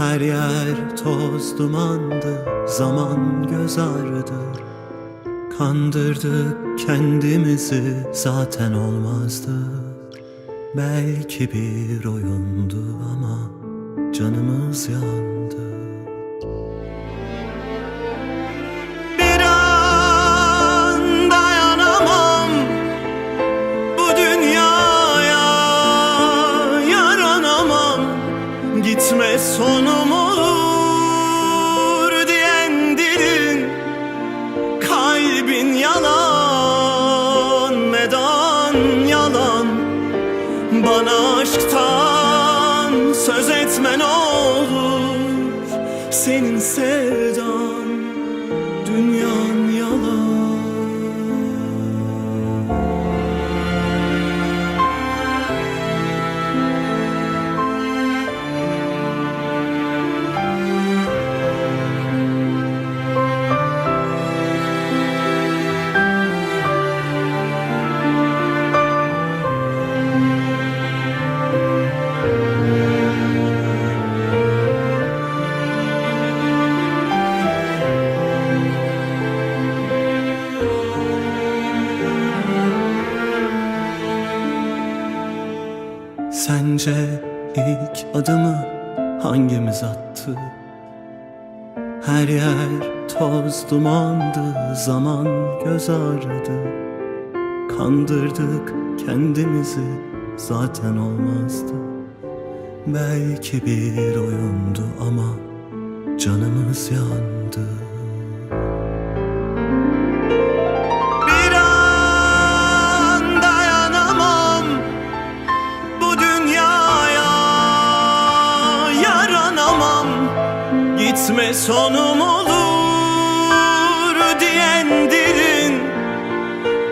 Her yer toz dumandı, zaman göz ağrıdı Kandırdık kendimizi, zaten olmazdı. Belki bir oyundu ama canımız yandı sonum olur diyen dilin Kalbin yalan medan yalan. Bana aşktan söz etme ne olur Senin sevdan Sence ilk adımı hangimiz attı? Her yer toz dumandı, zaman göz ağrıdı. Kandırdık kendimizi, zaten olmazdı. Belki bir oyundu ama canımız yandı Gitme sonum olur diyen dilin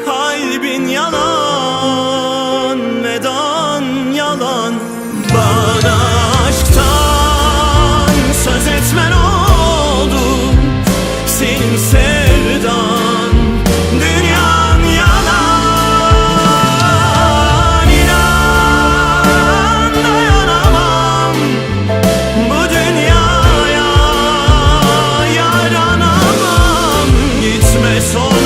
Kalbin yalan me son